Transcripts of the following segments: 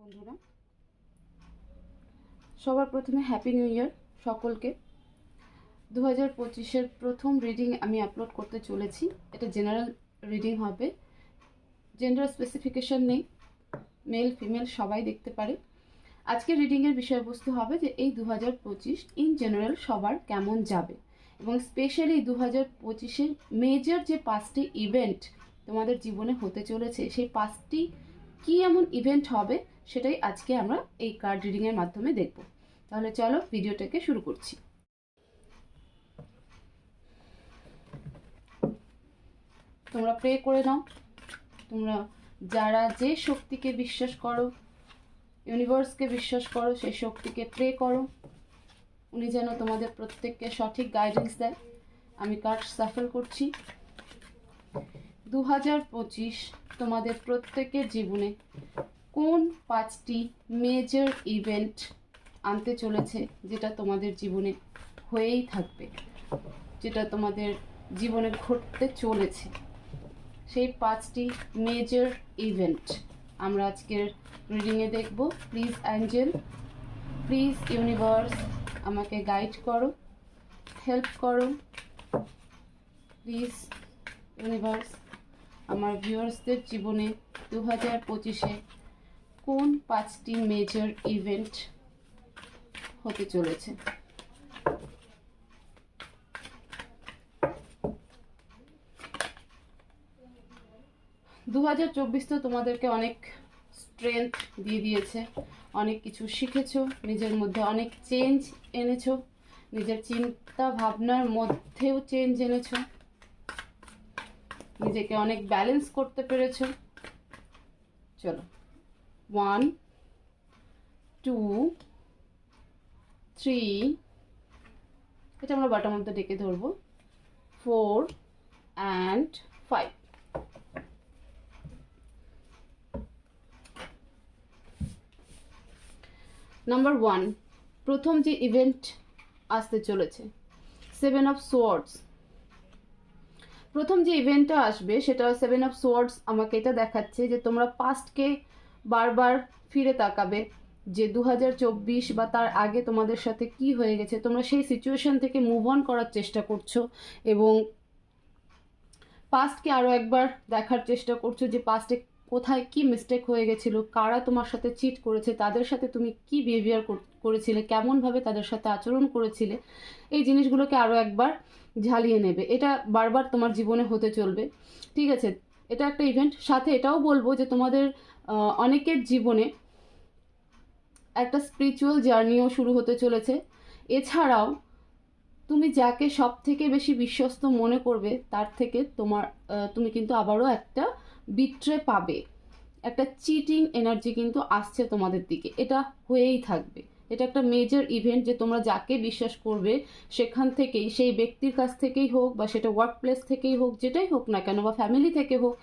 বন্ধুরা। সবার প্রথমে হ্যাপি নিউ ইয়ার সকলকে। দু হাজার পঁচিশের প্রথম রিডিং আমি আপলোড করতে চলেছি। এটা জেনারেল রিডিং হবে। জেন্ডার স্পেসিফিকেশন নেই। মেল ফিমেল সবাই দেখতে পারে। আজকে রিডিংয়ের বিষয়বস্তু হবে যে এই দু হাজার পঁচিশ ইন জেনারেল সবার কেমন যাবে? এবং স্পেশালি দু হাজার পঁচিশের মেজর যে পাঁচটি ইভেন্ট তোমাদের জীবনে হতে চলেছে, সেই পাঁচটি কি এমন ইভেন্ট হবে? সেটাই আজকে আমরা এই কার্ড রিডিংয়ের মাধ্যমে দেখব। তাহলে চলো ভিডিওটাকে শুরু করছি। তোমরা প্রে করে নাও। তোমরা যারা যে শক্তিকে বিশ্বাস করো ইউনিভার্সকে বিশ্বাস করো, সেই শক্তিকে প্রে করো। উনি যেন তোমাদের প্রত্যেককে সঠিক গাইডেন্স দেয়। আমি কার্ড সাফল করছি। দু হাজার পঁচিশ তোমাদের প্রত্যেকের জীবনে কোন পাঁচটি মেজর ইভেন্ট আনতে চলেছে যেটা তোমাদের জীবনে হয়েই থাকবে? যেটা তোমাদের জীবনে ঘটতে চলেছে। সেই পাঁচটি মেজর ইভেন্ট আমরা আজকের রিডিংয়ে দেখব। প্লিজ অ্যাঞ্জেল প্লিজ ইউনিভার্স আমাকে গাইড করো হেল্প করো। প্লিজ ইউনিভার্স আমার ভিউয়ার্সদের জীবনে দু হাজার পঁচিশে কোন পাঁচটি মেজর ইভেন্ট হতে চলেছে? দু হাজার চব্বিশ তো তোমাদেরকে অনেক স্ট্রেংথ দিয়ে দিয়েছে, অনেক কিছু শিখেছো, নিজের মধ্যে অনেক চেঞ্জ এনেছো, নিজের চিন্তা ভাবনার মধ্যেও চেঞ্জ এনেছো, নিজেকে অনেক ব্যালেন্স করতে পেরেছ। চলো। ওয়ান টু থ্রি এটা আমরা বাটার মধ্যে ডেকে ধরবো। Four and five number one প্রথম যে ইভেন্ট আসতে চলেছে সেভেন অফ সোয়ার্ডস প্রথম যে ইভেন্টটা আসবে, সেটা সেভেন অফ সোয়ার্ডস আমাকে এটা দেখাচ্ছে যে তোমরা পাস্টকে বারবার ফিরে তাকাবে যে দু হাজার চব্বিশ বা তার আগে তোমাদের সাথে কি হয়ে গেছে, তোমরা সেই সিচুয়েশন থেকে মুভ অন করার চেষ্টা করছ এবং পাস্টকে আরও একবার দেখার চেষ্টা করছ যে পাস্টে কোথায় কি মিস্টেক হয়ে গেছিল, কারা তোমার সাথে চিট করেছে, তাদের সাথে তুমি কি বিহেভিয়ার করেছিলে, কেমনভাবে তাদের সাথে আচরণ করেছিলে, এই জিনিসগুলোকে আরও একবার ঝালিয়ে নেবে। এটা বারবার তোমার জীবনে হতে চলবে। ঠিক আছে, এটা একটা ইভেন্ট সাথে এটাও বলব যে তোমাদের অনেকের জীবনে একটা স্পিরিচুয়াল জার্নিও শুরু হতে চলেছে। এছাড়াও তুমি যাকে সব থেকে বেশি বিশ্বস্ত মনে করবে, তার থেকে তোমার তুমি কিন্তু আবারও একটা বিট্রে পাবে। একটা চিটিং এনার্জি কিন্তু আসছে তোমাদের দিকে। এটা হয়েই থাকবে। এটা একটা মেজর ইভেন্ট যে তোমরা যাকে বিশ্বাস করবে, সেখান থেকেই, সেই ব্যক্তির কাছ থেকেই হোক বা সেটা ওয়ার্ক প্লেস থেকেই হোক, যেটাই হোক না কেন বা ফ্যামিলি থেকে হোক,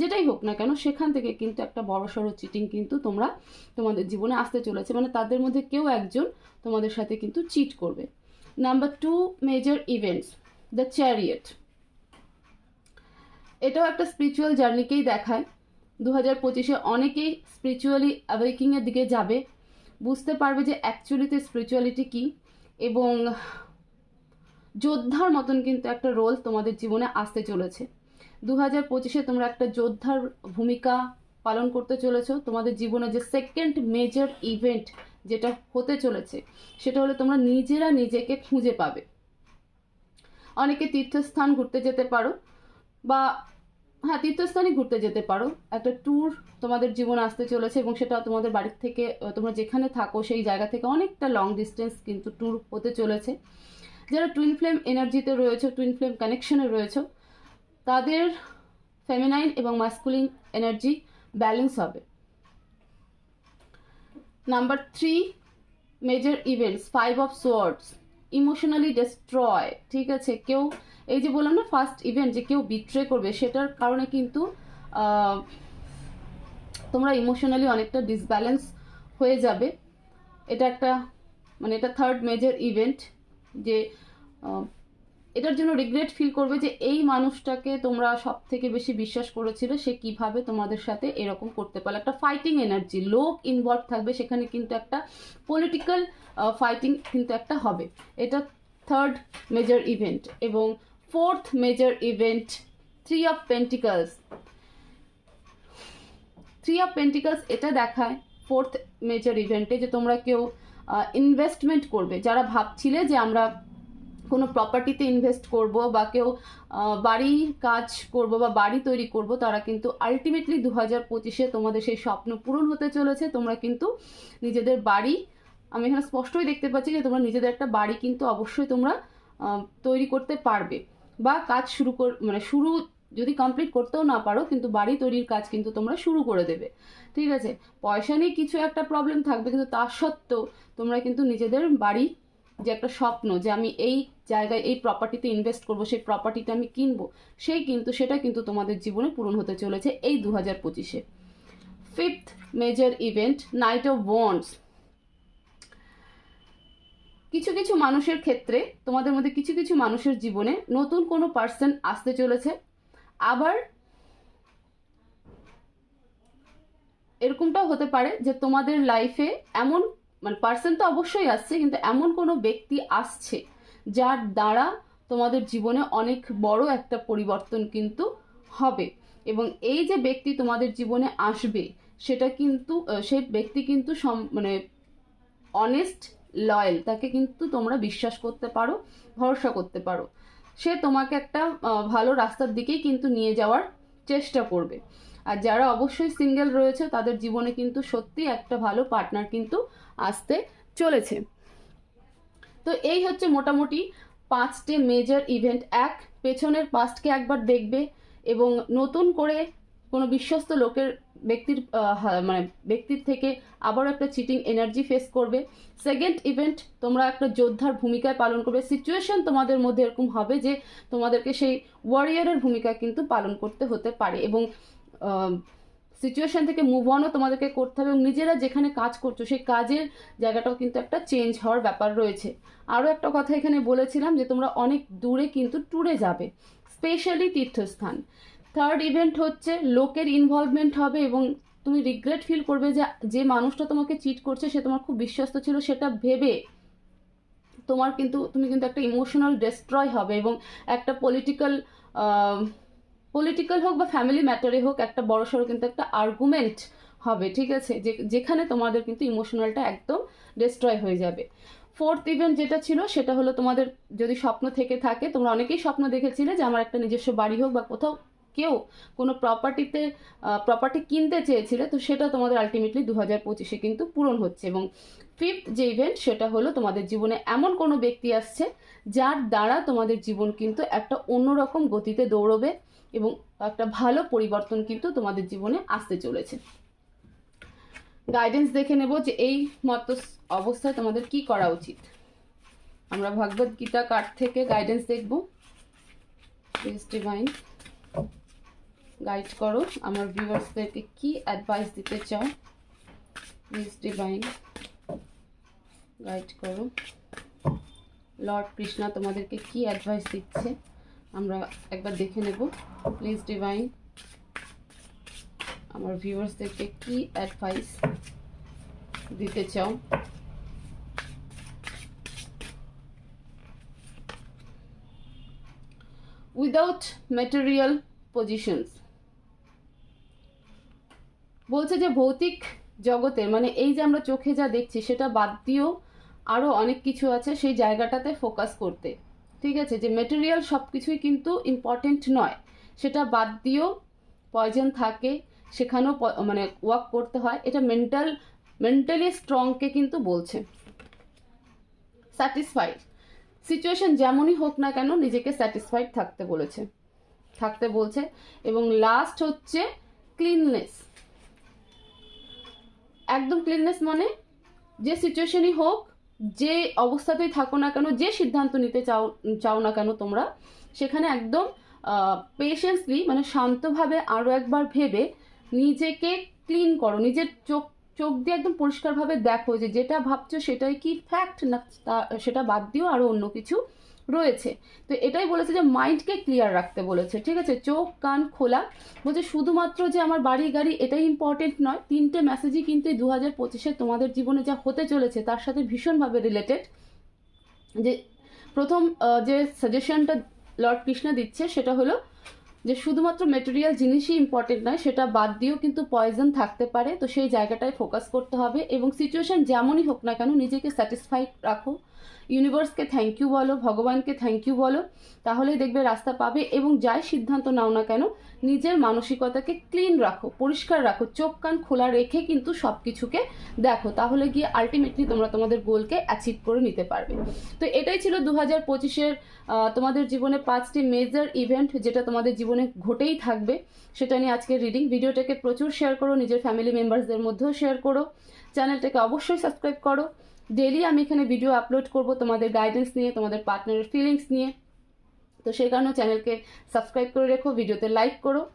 যেটাই হোক না কেন, সেখান থেকে কিন্তু একটা বড় সড়ো চিটিং কিন্তু তোমরা তোমাদের জীবনে আসতে চলেছে। মানে তাদের মধ্যে কেউ একজন তোমাদের সাথে কিন্তু চিট করবে। Number two major events the chariot এটাও একটা স্পিরিচুয়াল জার্নিকেই দেখায়। দু হাজার পঁচিশে অনেকেই স্পিরিচুয়ালি অ্যাওয়েকিংয়ের দিকে যাবে। বুঝতে পারবে যে অ্যাকচুয়ালিতে স্পিরিচুয়ালিটি কী এবং যোদ্ধার মতন কিন্তু একটা রোল তোমাদের জীবনে আসতে চলেছে। দু হাজার পঁচিশে তোমরা একটা যোদ্ধার ভূমিকা পালন করতে চলেছ। তোমাদের জীবনে যে সেকেন্ড মেজর ইভেন্ট যেটা হতে চলেছে, সেটা হলো তোমরা নিজেরা নিজেকে খুঁজে পাবে। অনেকে তীর্থস্থান ঘুরতে যেতে পারো বা হ্যাঁ তীর্থস্থানে ঘুরতে যেতে পারো। একটা ট্যুর তোমাদের জীবন আসতে চলেছে এবং সেটা তোমাদের বাড়ির থেকে তোমরা যেখানে থাকো সেই জায়গা থেকে অনেকটা লং ডিস্টেন্স কিন্তু ট্যুর হতে চলেছে। যারা টুইন ফ্লেম এনার্জিতে রয়েছে টুইন ফ্লেম কানেকশনে রয়েছে, তাদের ফেমিনাইন এবং মাস্কুলিন এনার্জি ব্যালেন্স হবে। Number three major events five of swords emotionally destroy ঠিক আছে? কেউ এই যে বললাম না ফার্স্ট ইভেন্ট যে কেউ বিট্রে করবে, সেটার কারণে কিন্তু তোমরা ইমোশনালি অনেকটা ডিসব্যালেন্স হয়ে যাবে। এটা একটা মানে এটা থার্ড মেজর ইভেন্ট যে এটার জন্য রিগ্রেট ফিল করবে যে এই মানুষটাকে তোমরা সব থেকে বেশি বিশ্বাস করেছিলে, সে কীভাবে তোমাদের সাথে এরকম করতে পারল। একটা ফাইটিং এনার্জি লোক ইনভলভ থাকবে, সেখানে কিন্তু একটা পলিটিক্যাল ফাইটিং কিন্তু একটা হবে। এটা থার্ড মেজর ইভেন্ট এবং fourth major event three of pentacles three of pentacles এটা দেখায় ফোর্থ মেজর ইভেন্টে যে তোমরা কেউ ইনভেস্টমেন্ট করবে। যারা ভাবছিলে যে আমরা কোনো প্রপার্টিতে ইনভেস্ট করব বা কেউ বাড়ির কাজ করব বা বাড়ি তৈরি করব, তারা কিন্তু আলটিমেটলি দু হাজার পঁচিশে তোমাদের সেই স্বপ্ন পূরণ হতে চলেছে। তোমরা কিন্তু নিজেদের বাড়ি, আমি এখানে স্পষ্টই দেখতে পাচ্ছি যে তোমরা নিজেদের একটা বাড়ি কিন্তু অবশ্যই তোমরা তৈরি করতে পারবে। বা কাজ শুরু কর মানে শুরু যদি কমপ্লিট করতেও না পারো, কিন্তু বাড়ি তৈরির কাজ কিন্তু তোমরা শুরু করে দেবে। ঠিক আছে? পয়সা নিয়ে কিছু একটা প্রবলেম থাকবে, কিন্তু তা সত্ত্বেও তোমরা কিন্তু নিজেদের বাড়ি যে একটা স্বপ্ন, যে আমি এই জায়গায় এই প্রপার্টিতে ইনভেস্ট করব, সেই প্রপার্টিটা আমি কিনবো, সেই কিন্তু, সেটা কিন্তু তোমাদের জীবনে পূরণ হতে চলেছে এই দু হাজার পঁচিশে। Fifth major event knight of wands কিছু কিছু মানুষের ক্ষেত্রে তোমাদের মধ্যে কিছু কিছু মানুষের জীবনে নতুন কোনো পার্সন আসতে চলেছে। আবার এরকমটাও হতে পারে যে তোমাদের লাইফে এমন মানে পার্সন তো অবশ্যই আসছে, কিন্তু এমন কোনো ব্যক্তি আসছে যার দ্বারা তোমাদের জীবনে অনেক বড় একটা পরিবর্তন কিন্তু হবে। এবং এই যে ব্যক্তি তোমাদের জীবনে আসবে, সেটা কিন্তু সেই ব্যক্তি কিন্তু সম- মানে অনেস্ট লয়াল তাকে কিন্তু তোমরা বিশ্বাস করতে পারো, ভরসা করতে পারো। সে তোমাকে একটা ভালো রাস্তার দিকেই কিন্তু নিয়ে যাওয়ার চেষ্টা করবে। আর যারা অবশ্যই সিঙ্গেল রয়েছে, তাদের জীবনে কিন্তু সত্যি একটা ভালো পার্টনার কিন্তু আসতে চলেছে। তো এই হচ্ছে মোটামুটি পাঁচটে মেজর ইভেন্ট এক, পেছনের পাস্টকে একবার দেখবে এবং নতুন করে কোনো বিশ্বস্ত লোকের ব্যক্তির মানে ব্যক্তির থেকে আবারও একটা চিটিং এনার্জি ফেস করবে। সেকেন্ড ইভেন্ট তোমরা একটা যোদ্ধার ভূমিকায় পালন করবে। সিচুয়েশন তোমাদের মধ্যে এরকম হবে যে তোমাদেরকে সেই ওয়ারিয়ারের ভূমিকা কিন্তু পালন করতে হতে পারে এবং সিচুয়েশন থেকে মুভ অনও তোমাদেরকে করতে হবে এবং নিজেরা যেখানে কাজ করছ, সেই কাজের জায়গাটাও কিন্তু একটা চেঞ্জ হওয়ার ব্যাপার রয়েছে। আরও একটা কথা এখানে বলেছিলাম যে তোমরা অনেক দূরে কিন্তু ট্যুরে যাবে স্পেশালি তীর্থস্থান। থার্ড ইভেন্ট হচ্ছে লোকের ইনভলভমেন্ট হবে এবং তুমি রিগ্রেট ফিল করবে যে যে মানুষটা তোমাকে চিট করছে, সে তোমার খুব বিশ্বস্ত ছিল, সেটা ভেবে তোমার কিন্তু, তুমি কিন্তু একটা ইমোশনাল ডিস্ট্রয় হবে এবং একটা পলিটিক্যাল পলিটিক্যাল হোক বা ফ্যামিলি ম্যাটারে হোক, একটা বড় সড়ো কিন্তু একটা আর্গুমেন্ট হবে, ঠিক আছে? যে, যেখানে তোমাদের কিন্তু ইমোশনালটা একদম ডিস্ট্রয় হয়ে যাবে। ফোর্থ ইভেন্ট যেটা ছিল, সেটা হলো তোমাদের যদি স্বপ্ন থেকে থাকে, তোমরা অনেকেই স্বপ্ন দেখেছিলে যে আমার একটা নিজস্ব বাড়ি হোক বা কোথাও কেউ কোনো প্রপার্টিতে প্রপার্টি কিনতে চেয়েছিলে, তো সেটা তোমাদের আলটিমেটলি দু হাজার পঁচিশে কিন্তু পূরণ হচ্ছে এবং ফিফথ যে ইভেন্ট সেটা হলো তোমাদের জীবনে এমন কোনো ব্যক্তি আসছে যার দ্বারা তোমাদের জীবন কিন্তু একটা অন্যরকম গতিতে দৌড়বে এবং একটা ভালো পরিবর্তন কিন্তু তোমাদের জীবনে আসতে চলেছে। গাইডেন্স দেখে নেব যে এই মতো অবস্থায় তোমাদের কি করা উচিত। আমরা ভগবত গীতা কার্ড থেকে গাইডেন্স দেখব? ডিভাইন গাইড করো। আমার ভিউয়ার্সদেরকে কি অ্যাডভাইস দিতে চাও প্লিজ ডিভাইন গাইড করো। লর্ড কৃষ্ণা তোমাদেরকে কি অ্যাডভাইস দিচ্ছে, আমরা একবার দেখে নেব। প্লিজ ডিভাইন আমার ভিউয়ার্সদেরকে কি অ্যাডভাইস দিতে চাও। উইদাউট ম্যাটেরিয়াল পজিশনস বলছে যে ভৌতিক জগতে মানে এই যে আমরা চোখে যা দেখছি, সেটা বাদ দিয়েও আরও অনেক কিছু আছে সেই জায়গাটাতে ফোকাস করতে। ঠিক আছে? যে মেটেরিয়াল সব কিছুই কিন্তু ইম্পর্টেন্ট নয়। সেটা বাদ দিয়েও পয়জন থাকে, সেখানেও মানে ওয়ার্ক করতে হয়। এটা মেন্টাল মেন্টালি স্ট্রংকে কিন্তু বলছে। স্যাটিসফাইড সিচুয়েশন যেমনই হোক না কেন নিজেকে স্যাটিসফাইড থাকতে বলেছে। থাকতে বলছে। এবং লাস্ট হচ্ছে ক্লিননেস একদম ক্লিননেস মানে যে সিচুয়েশনই হোক, যে অবস্থাতেই থাকো না কেন, যে সিদ্ধান্ত নিতে চাও চাও না কেন তোমরা, সেখানে একদম পেশেন্সলি মানে শান্তভাবে আরও একবার ভেবে নিজেকে ক্লিন করো, নিজের চোখ চোখ দিয়ে একদম পরিষ্কারভাবে দেখো যে যেটা ভাবছ সেটাই কি ফ্যাক্ট না সেটা বাদ দিও আরও অন্য কিছু। রয়েছে। তো এটাই বলেছে যে মাইন্ডকে ক্লিয়ার রাখতে বলেছে, ঠিক আছে? চোখ, কান খোলা। বলছে শুধুমাত্র যে আমার বাড়ি, গাড়ি, এটাই ইম্পর্টেন্ট নয়। তিনটে মেসেজই কিন্তু দু হাজার পঁচিশে তোমাদের জীবনে যা হতে চলেছে, তার সাথে ভীষণভাবে রিলেটেড যে প্রথম যে সাজেশনটা লর্ড কৃষ্ণ দিচ্ছে, সেটা হলো যে শুধুমাত্র মেটেরিয়াল জিনিসই ইম্পর্টেন্ট নয়, সেটা বাদ দিয়েও কিন্তু পয়জন থাকতে পারে। তো সেই জায়গাটায় ফোকাস করতে হবে এবং সিচুয়েশন যেমনই হোক না কেন, নিজেকে স্যাটিসফাই রাখো। ইউনিভার্সকে থ্যাংক ইউ বলো, ভগবানকে থ্যাংক ইউ বলো, তাহলেই দেখবে রাস্তা পাবে এবং যাই সিদ্ধান্ত নাও না কেন, নিজের মানসিকতাকে ক্লিন রাখো, পরিষ্কার রাখো, চোখ কান খোলা রেখে কিন্তু সব কিছুকে দেখো, তাহলে গিয়ে আলটিমেটলি তোমরা তোমাদের গোলকে অ্যাচিভ করে নিতে পারবে। তো এটাই ছিল দু হাজার পঁচিশের তোমাদের জীবনে পাঁচটি মেজর ইভেন্ট যেটা তোমাদের জীবনে ঘটেই থাকবে, সেটা নিয়ে আজকের রিডিং ভিডিওটাকে প্রচুর শেয়ার করো, নিজের ফ্যামিলি মেম্বারসদের মধ্যেও শেয়ার করো। চ্যানেলটাকে অবশ্যই সাবস্ক্রাইব করো। ডেলি আমি এখানে ভিডিও আপলোড করব তোমাদের গাইডেন্স নিয়ে, তোমাদের পার্টনারের ফিলিংস নিয়ে। তো সেই কারণে চ্যানেলকে সাবস্ক্রাইব করে রেখো ভিডিওতে লাইক করো।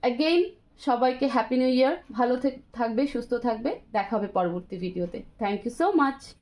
অ্যাগেইন সবাইকে হ্যাপি নিউ ইয়ার ভালো থেক- থাকবে, সুস্থ থাকবে। দেখা হবে পরবর্তী ভিডিওতে থ্যাংক ইউ সো মাচ